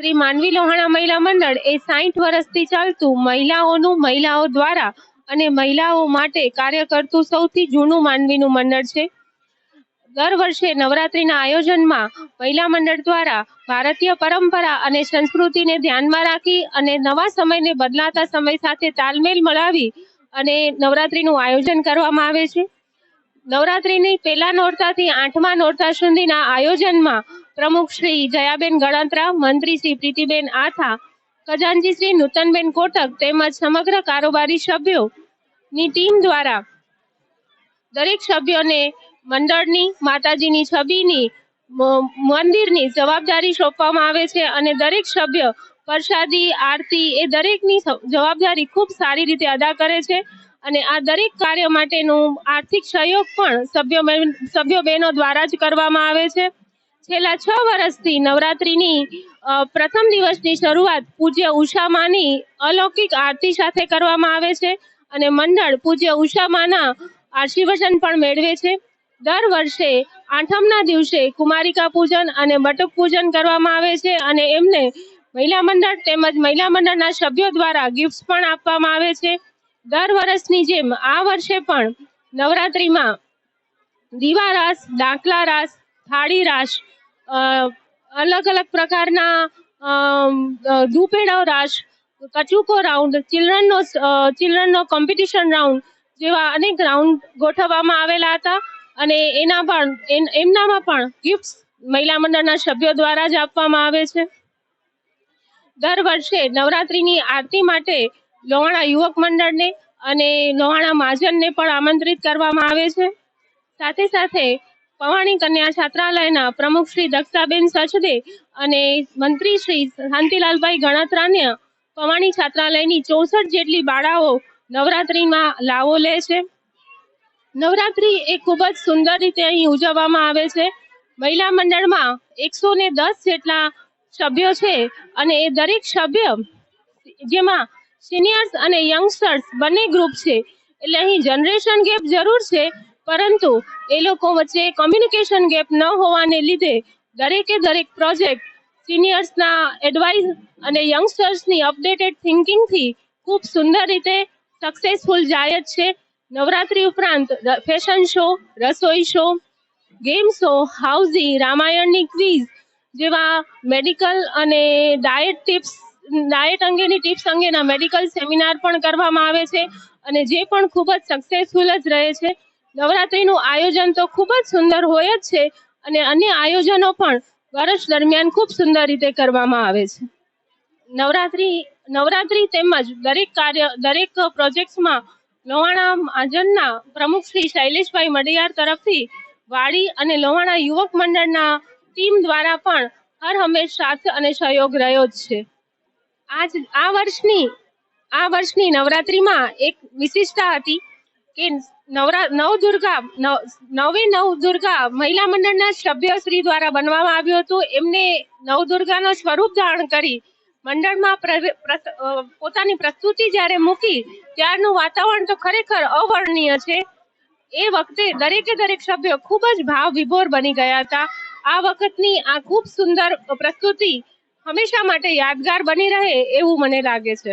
શ્રી માનવી લોહાણા મહિલા મંડળ એ સાઠ વર્ષથી ચાલતું મહિલાઓનું મહિલાઓ દ્વારા અને મહિલાઓ માટે કાર્ય કરતું સૌથી જૂનું માનવીનું મંડળ છે. દર વર્ષે નવરાત્રીના આયોજનમાં મહિલા મંડળ દ્વારા ભારતીય પરંપરા અને સંસ્કૃતિને ધ્યાનમાં રાખી અને નવા સમયને બદલાતા સમય સાથે તાલમેલ મળાવી અને નવરાત્રીનું આયોજન કરવામાં આવે છે. નવરાત્રીની પહેલા નોરતાથી આઠમા નોરતા સુધીના આયોજનમાં પ્રમુખ શ્રી જયાબેન ગણાત્રા, મંત્રી શ્રી પ્રીતિબેન આથા, ખજાનજી શ્રી નૂતનબેન કોટક તેમજ સમગ્ર કારોબારી સભ્યોની ટીમ દ્વારા દરેક સભ્યોને મંડળની, માતાજીની છબીની મંદિરની જવાબદારી સોંપવામાં આવે છે અને દરેક સભ્ય પ્રસાદી, આરતી એ દરેકની જવાબદારી ખૂબ સારી રીતે અદા કરે છે અને આ દરેક કાર્ય માટેનું આર્થિક સહયોગ પણ સભ્યો સભ્યો બહેનો દ્વારા જ કરવામાં આવે છે. છેલ્લા છ વર્ષથી નવરાત્રીની પ્રથમ દિવસની શરૂઆત પૂજ્ય ઉષામાની અલૌકિક આરતી સાથે કરવામાં આવે છે અને મંડળ પૂજ્ય ઉષામાના આશીર્વચન પણ મેળવે છે. દર વર્ષે આઠમના દિવસે કુમારિકા પૂજન અને બટુક પૂજન કરવામાં આવે છે અને એમને મહિલા મંડળ તેમજ મહિલા મંડળના સભ્યો દ્વારા ગિફ્ટ પણ આપવામાં આવે છે. દર વર્ષની જેમ આ વર્ષે પણ નવરાત્રિમાં દીવા રાસ ડાકલા રાસ થાળી રાસ અલગ અલગ પ્રકારના ધૂપેડા રાસ કચુકો રાઉન્ડ, ચિલ્ડ્રનનો ચિલ્ડ્રનનો કોમ્પિટિશન રાઉન્ડ જેવા અનેક રાઉન્ડ ગોઠવવામાં આવેલા હતા. અને એના પણ એમનામાં પણ ગિફ્ટ્સ મહિલા મંડળના સભ્યો દ્વારા જ આપવામાં આવે છે. દર વર્ષે નવરાત્રિની આરતી માટે લોહાણા યુવક મંડળને અને લોહાણા મહાજનને પણ આમંત્રિત કરવામાં આવે છે. સાથે સાથે પવાણી કન્યા છાત્રાલયના પ્રમુખ શ્રી દક્ષાબેન સચદે અને મંત્રી શ્રી શાંતિલાલભાઈ ગણાત્રાને પવાણી છાત્રાલયની ચોસઠ જેટલી બાળાઓ નવરાત્રિમાં લાવો લે છે. નવરાત્રિ એ ખૂબ જ સુંદર રીતે અહીં ઉજવવામાં આવે છે. મહિલા મંડળમાં એકસો ને દસ જેટલા સભ્યો છે અને એ દરેક સભ્ય જેમાં સિનિયર્સ અને યંગસ્ટર્સ બંને ગ્રુપ છે. એટલે અહીં જનરેશન ગેપ જરૂર છે. પરંતુ એ લોકો વચ્ચે કોમ્યુનિકેશન ગેપ ન હોવાને લીધે દરેકે દરેક પ્રોજેક્ટ સિનિયર્સના એડવાઇસ અને યંગસ્ટર્સની અપડેટેડ થિંકિંગથી ખૂબ સુંદર રીતે સક્સેસફુલ જાય જ છે. નવરાત્રી ઉપરાંત ફેશન શો રસોઈ શો ગેમ શો હાઉઝી રામાયણની ક્વિઝ જેવા મેડિકલ અને ડાયટ ટિપ્સ ડાયટ અંગેની ટિપ્સ અંગેના મેડિકલ સેમિનાર પણ કરવામાં આવે છે અને જે પણ ખૂબ જ સક્સેસફુલ જ રહે છે. નવરાત્રીનું આયોજન તો ખૂબ જ સુંદર હોય જ છે અને અન્ય આયોજનો પણ વર્ષ દરમિયાન ખૂબ સુંદર રીતે કરવામાં આવે છે. નવરાત્રી નવરાત્રી તેમજ દરેક કાર્ય, દરેક પ્રોજેક્ટ્સમાં લોહાણા મહાજનના પ્રમુખ શ્રી શૈલેષભાઈ મડિયાર તરફથી વાડી અને લોહાણા યુવક મંડળના ટીમ દ્વારા પણ હર હંમેશ સાથ અને સહયોગ રહ્યો જ છે. આજ, આ વર્ષની આ વર્ષની નવરાત્રીમાં એક વિશિષ્ટતા હતી કે નવરા નવ દુર્ગા, નવે નવ દુર્ગા મહિલા મંડળના સભ્યશ્રી દ્વારા બનવામાં આવ્યું હતું. એમને નવ દુર્ગાનો સ્વરૂપ ધારણ કરી મંડળમાં પોતાની પ્રસ્તુતિ જ્યારે મૂકી, ત્યારનું વાતાવરણ તો ખરેખર અવર્ણનીય છે. એ વખતે દરેકે દરેક સભ્યો ખૂબ જ ભાવ વિભોર બની ગયા હતા. આ વખતની આ ખૂબ સુંદર પ્રસ્તુતિ હંમેશા માટે યાદગાર બની રહે એવું મને લાગે છે.